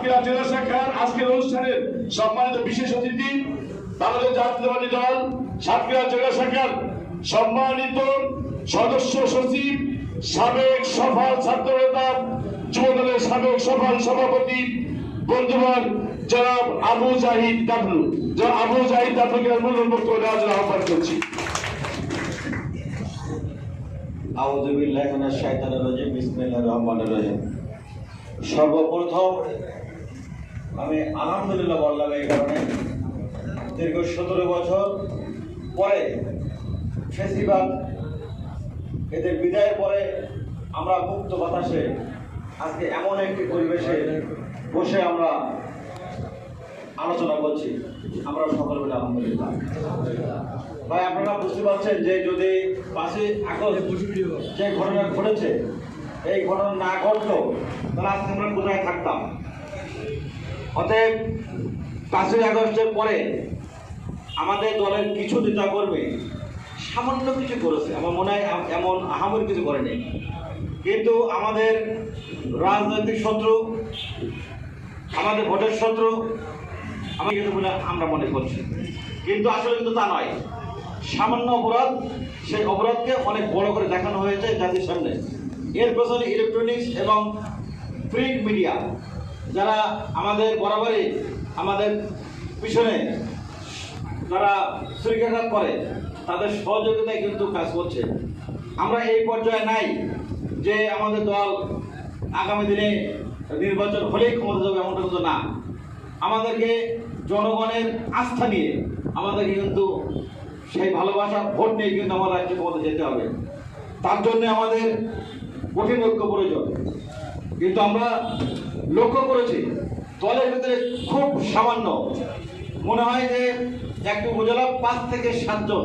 সাতক্ষীরা জেলা শাখার আজকের অনুষ্ঠানের সম্মানিত বিশেষ অতিথি, বাংলাদেশ জাতীয়তাবাদী দল, সাতক্ষীরা জেলা শাখার সম্মানিত সদস্য সচিব, সাবেক সফল ছাত্র নেতা সাবেক সফল সভাপতি বন্ধুবার জনাব আবু জাহিদ ডাবলু জনাব আবু জাহিদ ডাবলুকে মূল বক্তব্য দেওয়ার জন্য আহ্বান করছি। সর্বপ্রথম আমি আলহামদুলিল্লাহ বললাম এই কারণে। দীর্ঘ সতেরো বছর পরে ফেসিবাদ, এদের বিদায়ের পরে আমরা মুক্ত বাতাসে আজকে এমন একটি পরিবেশে বসে আমরা আলোচনা করছি। আমরা সকল মিলে আলহামদুলিল্লাহ। ভাই, আপনারা বুঝতে পারছেন যে যদি পাশে যে ঘটনা ঘটেছে, এই ঘটনা না ঘটতো তাহলে আজকে আমরা কোথায় থাকতাম? অতএব পাঁচই আগস্টের পরে আমাদের দলের কিছু নেতা কর্মী সামান্য কিছু করেছে। আমার মনে হয় এমন আহামরি কিছু করেনি। কিন্তু আমাদের রাজনৈতিক শত্রু, আমাদের ভোটের শত্রু আমি কিন্তু বলে আমরা মনে করছি। কিন্তু আসলে কিন্তু তা নয়। সামান্য অপরাধ, সেই অপরাধকে অনেক বড় করে দেখানো হয়েছে জাতির সামনে। এর পেছনে ইলেকট্রনিক্স এবং প্রিন্ট মিডিয়া যারা আমাদের বরাবরই আমাদের পিছনে যারা শৃঙ্খলাঘাত করে, তাদের সহযোগিতায় কিন্তু কাজ করছে। আমরা এই পর্যায়ে নাই যে আমাদের দল আগামী দিনে নির্বাচন হলেই ক্ষমতা যাবে এমনটা কিন্তু না। আমাদেরকে জনগণের আস্থা নিয়ে আমাদেরকে কিন্তু সেই ভালোবাসা, ভোট নিয়ে কিন্তু আমার রাজ্য ক্ষমতা যেতে হবে। তার জন্য আমাদের কঠিন ঐক্য প্রয়োজন। কিন্তু আমরা লক্ষ্য করেছি, দলের ভিতরে খুব সামান্য। মনে হয় যে একটি উপজেলা পাঁচ থেকে সাতজন,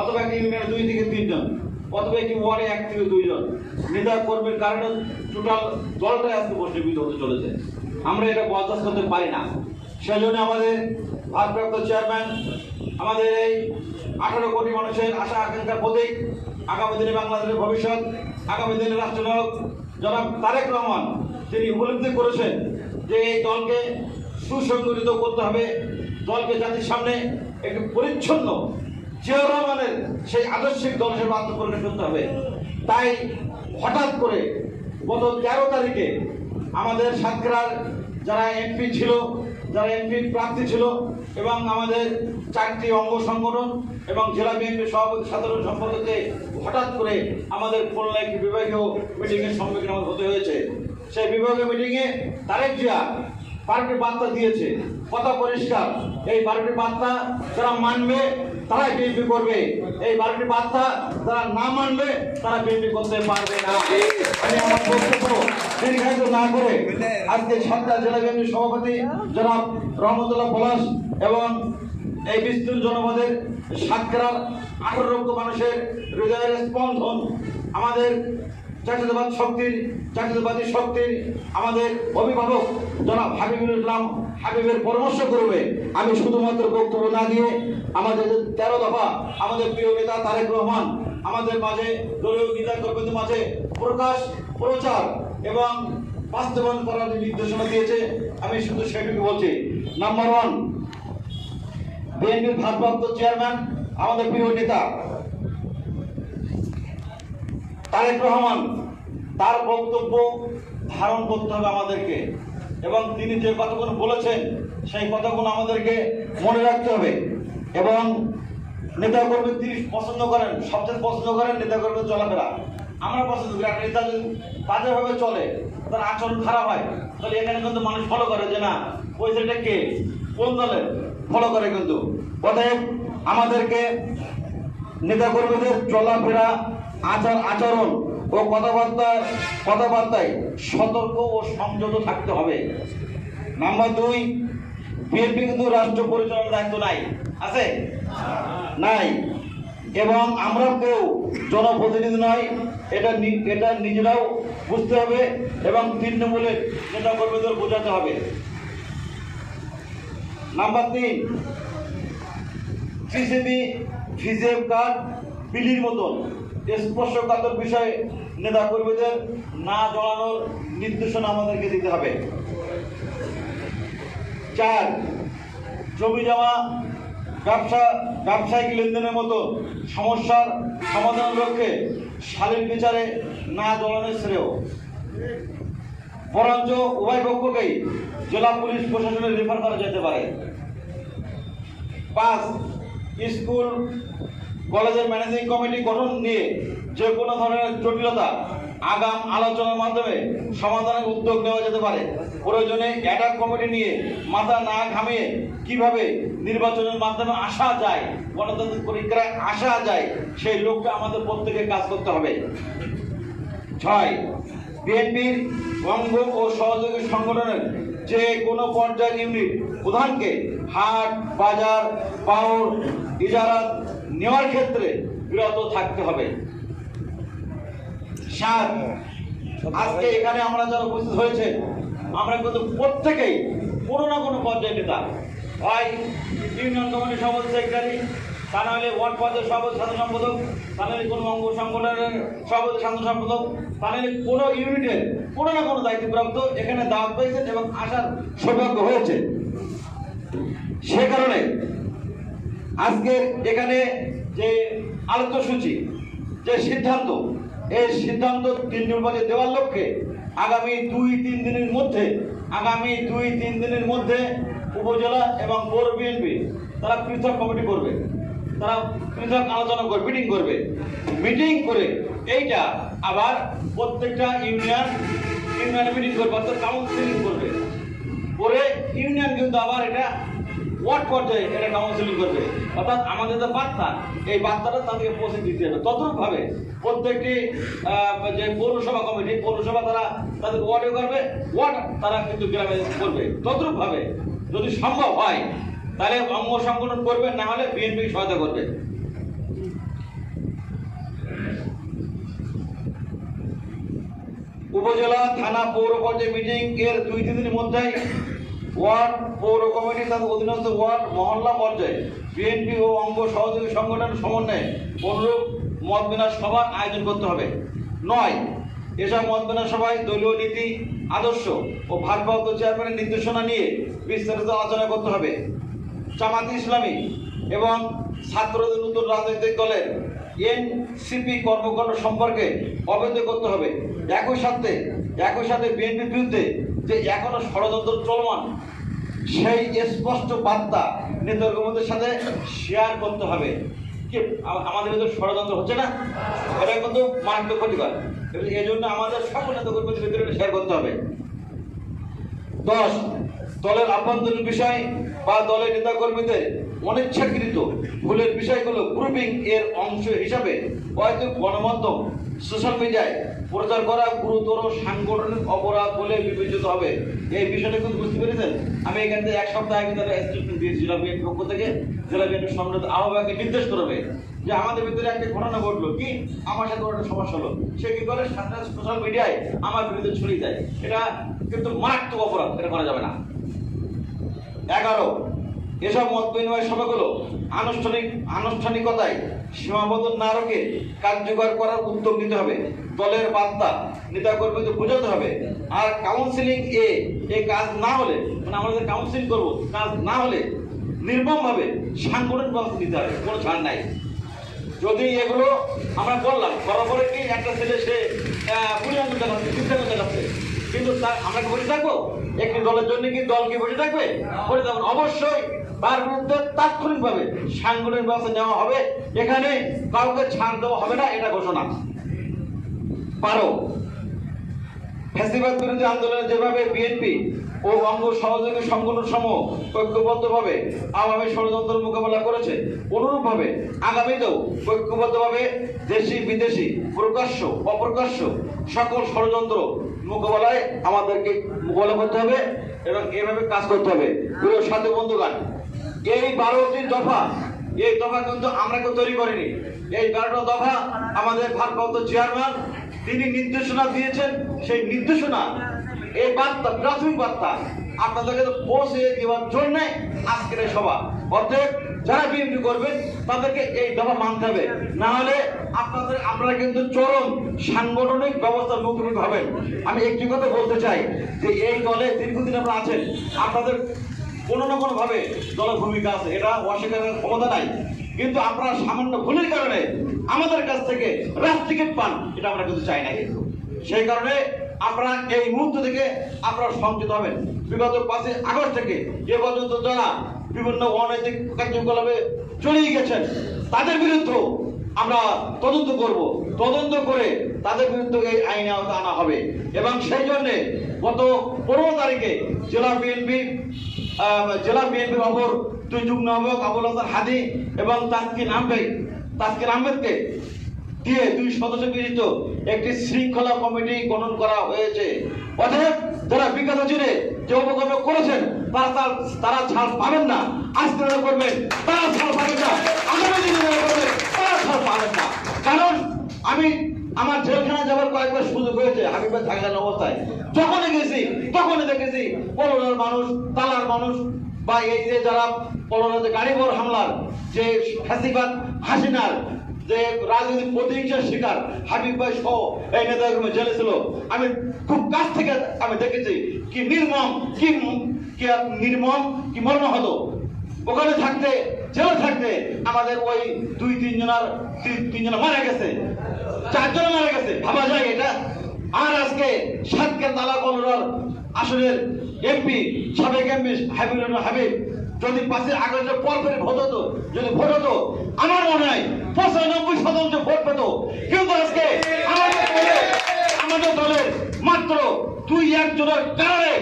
অথবা একটি ইউনিয়নে দুই থেকে তিনজন, অথবা একটি ওয়ার্ডে এক থেকে দুইজন। নেতা কর্মীর কারণে টোটাল দলটাই আজকে বসীভূত হতে চলেছে। আমরা এটা বরদাস্ত করতে পারি না। সেই জন্য আমাদের ভারপ্রাপ্ত চেয়ারম্যান, আমাদের এই আঠারো কোটি মানুষের আশা আকাঙ্ক্ষার প্রতীক, আগামী দিনে বাংলাদেশের ভবিষ্যৎ, আগামী দিনে রাষ্ট্রনায়ক জনাব তারেক রহমান তিনি উপলব্ধি করেছেন যে এই দলকে সুসংগঠিত করতে হবে, দলকে জাতির সামনে একটি পরিচ্ছন্ন জিয়া রহমানের সেই আদর্শিক দল হিসেবে আত্মপরিণত করতে হবে। তাই হঠাৎ করে গত তেরো তারিখে আমাদের সাতক্ষীরার যারা এমপি ছিল যারা এমপি প্রার্থী ছিল এবং আমাদের চারটি অঙ্গ সংগঠন এবং জেলা বিএনপি সভাপতি সাধারণ সম্পাদককে হঠাৎ করে আমাদের খুলনা একটি বিভাগীয় মিটিংয়ের সম্মুখীন আমাদের হতে হয়েছে। সেই বিভাগীয় মিটিংয়ে তারেক জিয়া পার্টির বার্তা দিয়েছে। কথা পরিষ্কার। এই পার্টির বার্তা তারা মানবে তারাই বিএনপি করবে। এই বারোটি বার্তা যারা না মানবে, তারা বিএনপি করতে পারবে না। আমি আমার বক্তব্য দীর্ঘায়িত না করে আজকে সাতটা জেলা বিএনপি সভাপতি জনাব রহমতুল্লাহ পলাশ এবং এই বিস্তৃত জনপদের সাতক্ষীরার আঠারো লক্ষ মানুষের হৃদয়ের স্পন্দন আমাদের জাতীয়তাবাদ শক্তির, জাতীয়তাবাদী শক্তির আমাদের অভিভাবক জনাব হাবিবুল ইসলাম হাবিবের পরামর্শ করবে। আমি শুধুমাত্র বক্তব্য না দিয়ে আমাদের তেরো দফা আমাদের প্রিয় নেতা তারেক রহমান, আমাদের মাঝে দলীয় নেতা কর্মীদের মাঝে প্রকাশ, প্রচার এবং বাস্তবায়ন করার নির্দেশনা দিয়েছে, আমি শুধু সেটুকু বলছি। নাম্বার ওয়ান বিএনপির ভারপ্রাপ্ত চেয়ারম্যান আমাদের প্রিয় নেতা তারেক রহমান, তার বক্তব্য ধারণ করতে হবে আমাদেরকে। এবং তিনি যে কথাগুলো বলেছেন, সেই কথাগুলো আমাদেরকে মনে রাখতে হবে। এবং নেতাকর্মী তিনি পছন্দ করেন, সবচেয়ে পছন্দ করেন নেতাকর্মীর চলাফেরা। আমরা পছন্দ করি একটা নেতা যদি বাজেভাবে চলে তার আচরণ খারাপ হয়, তাহলে এখানে কিন্তু মানুষ ফলো করে যে না, ওই ছেলেটা কে? কোন দলে ফলো করে কিন্তু। অতএব আমাদেরকে নেতাকর্মীদের চলাফেরা আচার, আচরণ ও কথাবার্তা কথাবার্তায় সতর্ক ও সংযত থাকতে হবে। নাম্বার দুই, বিএনপি কিন্তু রাষ্ট্র পরিচালনার দায়িত্ব নাই। আছে? নাই। এবং আমরা কেউ জনপ্রতিনিধি নয়, এটা এটা নিজেরাও বুঝতে হবে এবং তৃণমূলের নেতা কর্মীদের বোঝাতে হবে। নাম্বার তিন সিসিবি ফিজের কার্ড, বিলির মতন। স্পর্শকাতর বিষয়ে নেতা কর্মীদের না জড়ানোর নির্দেশনা আমাদেরকে দিতে হবে। চার, জমি জমা, ব্যবসা, ব্যবসায়িক লেনদেনের মতো সমস্যার সমাধানের লক্ষ্যে শালীন বিচারে না জড়ানোর শ্রেয়। বরঞ্চ উভয় পক্ষকেই জেলা পুলিশ প্রশাসনে রেফার করা যেতে পারে। পাঁচ, স্কুল কলেজের ম্যানেজিং কমিটি গঠন নিয়ে যে কোনো ধরনের জটিলতা আগাম আলোচনার মাধ্যমে সমাধানের উদ্যোগ নেওয়া যেতে পারে। প্রয়োজনে অ্যাডাক কমিটি নিয়ে মাথা না ঘামিয়ে কীভাবে নির্বাচনের মাধ্যমে আসা যায়, গণতান্ত্রিক পরীক্ষায় আসা যায়, সেই লক্ষ্যে আমাদের প্রত্যেকে কাজ করতে হবে। ছয়, বিএনপির অঙ্গ ও সহযোগী সংগঠনের যে কোনো পর্যায়ের ইউনিট, প্রধানকে হাট, বাজার, পাওর, ইজারাত নেওয়ার ক্ষেত্রে বিরত থাকতে হবে। সাত আজকে এখানে আমরা যারা উপস্থিত হয়েছে, আমরা কিন্তু প্রত্যেকেই কোনো না কোনো পর্যায়ে নেতা। হয় ইউনিয়ন কমিটির সভাপতি সেক্রেটারি, তা নাহলে ওয়ার্ড পর্যায়ের সভাপতি, সাধারণ সম্পাদক, তা নাহলে কোনো অঙ্গ সংগঠনের সভাপতি, সাধারণ সম্পাদক, তা নাহলে কোনো ইউনিটের, কোনো না কোনো দায়িত্বপ্রাপ্ত এখানে দাওয়াত পেয়েছেন এবং আসার সৌভাগ্য হয়েছে। সে কারণে আজকের এখানে যে আলোচ্যসূচি যে সিদ্ধান্ত, এই সিদ্ধান্ত তিন নির্বাচনে দেওয়ার লক্ষ্যে আগামী দুই, তিন দিনের মধ্যে, আগামী দুই, তিন দিনের মধ্যে উপজেলা এবং পৌর বিএনপি, তারা পৃথক কমিটি করবে, তারা পৃথক আলোচনা করবে, মিটিং করবে। মিটিং করে এইটা আবার প্রত্যেকটা ইউনিয়ন ইউনিয়ন মিটিং করবে, অর্থাৎ কাউন্সিলিং করবে। করে ইউনিয়ন কিন্তু আবার এটা ওয়ার্ড পর্যায়ে এটা কাউন্সিলিং করবে। অর্থাৎ আমাদের যে বার্তা, এই বার্তাটা তাদেরকে পৌঁছে দিতে হবে। ততভাবে প্রত্যেকটি যে পৌরসভা কমিটি, পৌরসভা তারা তাদের ওয়ার্ডে করবে, ওয়ার্ড তারা কিন্তু গ্রামে করবে। তদ্রুপভাবে যদি সম্ভব হয়, তাহলে অঙ্গ সংগঠন করবে, না হলে বিএনপি সহায়তা করবে। উপজেলা, থানা, পৌর পর্যায়ে মিটিং এর দুই তিন দিনের মধ্যেই ওয়ার্ড পৌর কমিটি তাদের অধীনস্থ ওয়ার্ড, মহল্লা পর্যায়ে বিএনপি ও অঙ্গ সহযোগী সংগঠনের সমন্বয়ে অনুরূপ মত বিনাশ সভার আয়োজন করতে হবে। নয়, এসব মত বিনাশ সভায় দলীয় নীতি, আদর্শ ও ভারপ্রাপ্ত চেয়ারম্যানের নির্দেশনা নিয়ে বিস্তারিত আলোচনা করতে হবে। জামাত ইসলামী এবং ছাত্রদের নতুন রাজনৈতিক দলের এনসিপি কর্মকাণ্ড সম্পর্কে অবহিত করতে হবে। একই সাথে একই সাথে বিএনপির বিরুদ্ধে যে এখনও ষড়যন্ত্র চলমান, সেই স্পষ্ট বার্তা নেতাকর্মীদের সাথে শেয়ার করতে হবে। কি আমাদের ভিতরে ষড়যন্ত্র হচ্ছে না? এটা কিন্তু মারাত্মক ক্ষতিকর। এই জন্য আমাদের সকল নেতাকর্মীদের ভিতরে শেয়ার করতে হবে। দশ, দলের আভ্যন্তরীণ বিষয় বা দলের নেতাকর্মীদের অনিচ্ছাকৃত ভুলের বিষয়গুলো গ্রুপিং এর অংশ হিসাবে হয়তো গণমাধ্যম সোশ্যাল মিডিয়ায় প্রচার করা গুরুতর সাংগঠনিক অপরাধ বলে বিবেচিত হবে। এই বিষয়টা কিন্তু বুঝতে পেরেছেন? আমি এখান থেকে এক সপ্তাহ আগে তারা স্টেটমেন্ট দিয়েছি, জেলা বিএনপির পক্ষ থেকে। জেলা বিএনপির সম্রাট আহ্বায়কে নির্দেশ করবে যে আমাদের ভিতরে একটা ঘটনা ঘটলো। কি? আমার সাথে একটা সমস্যা হলো। সে কি করে? সাথে সোশ্যাল মিডিয়ায় আমার বিরুদ্ধে ছড়িয়ে দেয়। এটা কিন্তু মারাত্মক অপরাধ, এটা করা যাবে না। এগারো, এসব মত বিনিময় সভাগুলো আনুষ্ঠানিক আনুষ্ঠানিকতায় সীমাবদ্ধ না রেখে কার্যকর করার উদ্যোগ নিতে হবে। দলের বার্তা নেতা কর্মীদের বোঝাতে হবে। আর কাউন্সিলিং এ এই কাজ না হলে মানে আমরা যে কাউন্সিলিং করব, কাজ না হলে নির্মমভাবে সাংগঠনিক ব্যবস্থা নিতে হবে, কোনো ছাড় নাই। যদি এগুলো আমরা বললাম বরাবর কি একটা ছেলে সে পুরিয়াঙ্গুল দেখাচ্ছে বিদ্যাঙ্গুল দেখাচ্ছে কিন্তু তার, আমরা কি বসে থাকব? একটি দলের জন্য কি দল কি বসে থাকবে? বসে থাকবেন অবশ্যই তার বিরুদ্ধে তাৎক্ষণিকভাবে সাংগঠনিক ব্যবস্থা নেওয়া হবে। এখানে কাউকে ছাড় দেওয়া হবে না, এটা ঘোষণা। বারো ফ্যাসিবাদ বিরোধী আন্দোলনে যেভাবে বিএনপি ও অঙ্গ সহযোগী সংগঠন সমূহ ঐক্যবদ্ধভাবে আওয়ামী ষড়যন্ত্র মোকাবেলা করেছে, অনুরূপভাবে আগামীতেও ঐক্যবদ্ধভাবে দেশি বিদেশি প্রকাশ্য, অপ্রকাশ্য সকল ষড়যন্ত্র মোকাবেলায় আমাদেরকে মোকাবেলা করতে হবে এবং এভাবে কাজ করতে হবে। প্রিয় সাথী বন্ধুগান এই বারোটি দফা, এই দফা কিন্তু আমরা কেউ তৈরি করিনি। এই বারোটা দফা আমাদের ভারপ্রাপ্ত চেয়ারম্যান, তিনি নির্দেশনা দিয়েছেন, সেই নির্দেশনা, এই বার্তা, প্রাথমিক বার্তা আপনাদেরকে পৌঁছে দেওয়ার জন্য আজকের এই সভা। অর্থাৎ যারা বিএনপি করবেন, তাদেরকে এই দফা মানতে হবে। না হলে আপনাদের, আপনারা কিন্তু চরম সাংগঠনিক ব্যবস্থার মুখোমুখি হবেন আমি একটি কথা বলতে চাই যে এই দলে দীর্ঘদিন আপনারা আছেন। আপনাদের কোনো না কোনো ভাবে দলের ভূমিকা আছে, এটা অস্বীকারের ক্ষমতা নাই। কিন্তু আপনারা সামান্য ভুলের কারণে আমাদের কাছ থেকে রাত টিকিট পান, এটা আমরা কিন্তু চাই না কিন্তু সেই কারণে আপনারা এই মুহূর্ত থেকে আপনারা সংযত হবেন। বিগত পাঁচই আগস্ট থেকে এ পর্যন্ত যারা বিভিন্ন অনৈতিক কার্যকলাপে চলেই গেছেন, তাদের বিরুদ্ধে আমরা তদন্ত করব। তদন্ত করে তাদের বিরুদ্ধে এই আইনে আনা হবে। এবং সেই জন্যে গত পনেরো তারিখে জেলা বিএনপি জেলা বিএনপির অপর দুই যুগ্ম আহ্বায়ক আবুল হাসান হাদি এবং তাস্কিন আহমেদ, তাস্কিন আহমেদকে দিয়ে দুই সদস্য বিশিষ্ট একটি শৃঙ্খলা কমিটি গঠন করা হয়েছে। অতএব যারা বিগত দিনে যে অপকর্ম করেছেন, তারা তার- তারা ছাড় পাবেন না। আজকে যারা করবেন, তারা ছাড় পাবেন না। আগামী দিনে করবেন, তারা ছাড় পাবেন না। কারণ আমি আমার জেলখানায় যাওয়ার কয়েকবার সুযোগ হয়েছে হাবিবের থাকার অবস্থায়। যখনই তখনই দেখেছি পলনার মানুষ, তালার মানুষ, বা এই যে যারা পলনাতে গাড়ি ভর হামলার, যে ফ্যাসিবাদ হাসিনার, যে রাজনৈতিক প্রতিহিংসার শিকার, হাবিব ভাই সহ এই নেতাগুলো জেলে ছিল। আমি খুব কাছ থেকে আমি দেখেছি কি নির্মম, কি কি নির্মম, কি মর্মাহত। ওখানে থাকতে, জেলে থাকতে আমাদের ওই দুই, তিনজনার, তিন- তিনজন মারা গেছে। চারজন মারা গেছে। ভাবা যায় এটা? আর আজকে সাতকে তালা কলরার আসনের এমপি সাবেক এমপি রহমান হাবিব, যদি পাশের আগস্টের পর পরে ভোট হতো, যদি ভোট হতো, আমার মনে হয় পঁচানব্বই শতাংশ ভোট পেত। কিন্তু আজকে আমাদের দলে, আমাদের দলের মাত্র দুই একজনের কারণে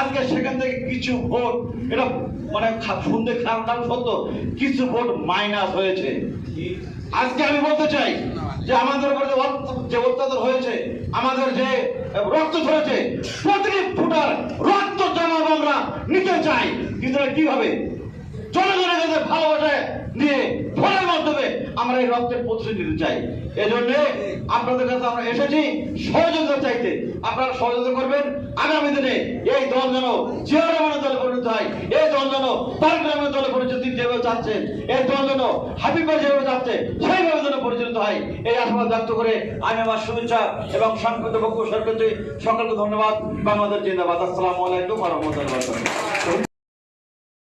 আজকে সেখান থেকে কিছু ভোট, এটা মানে শুনতে খারাপ নাম সত্য, কিছু ভোট মাইনাস হয়েছে। আজকে আমি বলতে চাই যে আমাদের উপরে যে অত্যাচার হয়েছে, আমাদের যে রক্ত ঝরেছে। প্রতিটি ফুটার রক্ত জমাব আমরা নিতে চাই। কিন্তু কীভাবে? জনগণের কাছে ভালোবাসা নিয়ে ভোটের মাধ্যমে আমরা এই রক্তের প্রতিশোধ নিতে চাই। এজন্য আপনাদের কাছে আমরা এসেছি সহযোগিতা চাইতে। আপনারা সহযোগিতা করবেন। আগামী দিনে এই দল যেন জিয়া রহমানের দলে পরিণত হয়, এই দল যেন তার গ্রামের দলে পরিচিত যেভাবে যাচ্ছেন এই দল যেন হাবিবা যেভাবে চাচ্ছে, সেইভাবে যেন পরিচালিত হয়, এই আশাবাদ ব্যক্ত করে আমি আমার শুভেচ্ছা এবং সংক্ষিপ্ত বক্তব্য সকলকে ধন্যবাদ। বাংলাদেশ জিন্দাবাদ। আসসালামু আলাইকুম রহমতুল্লাহ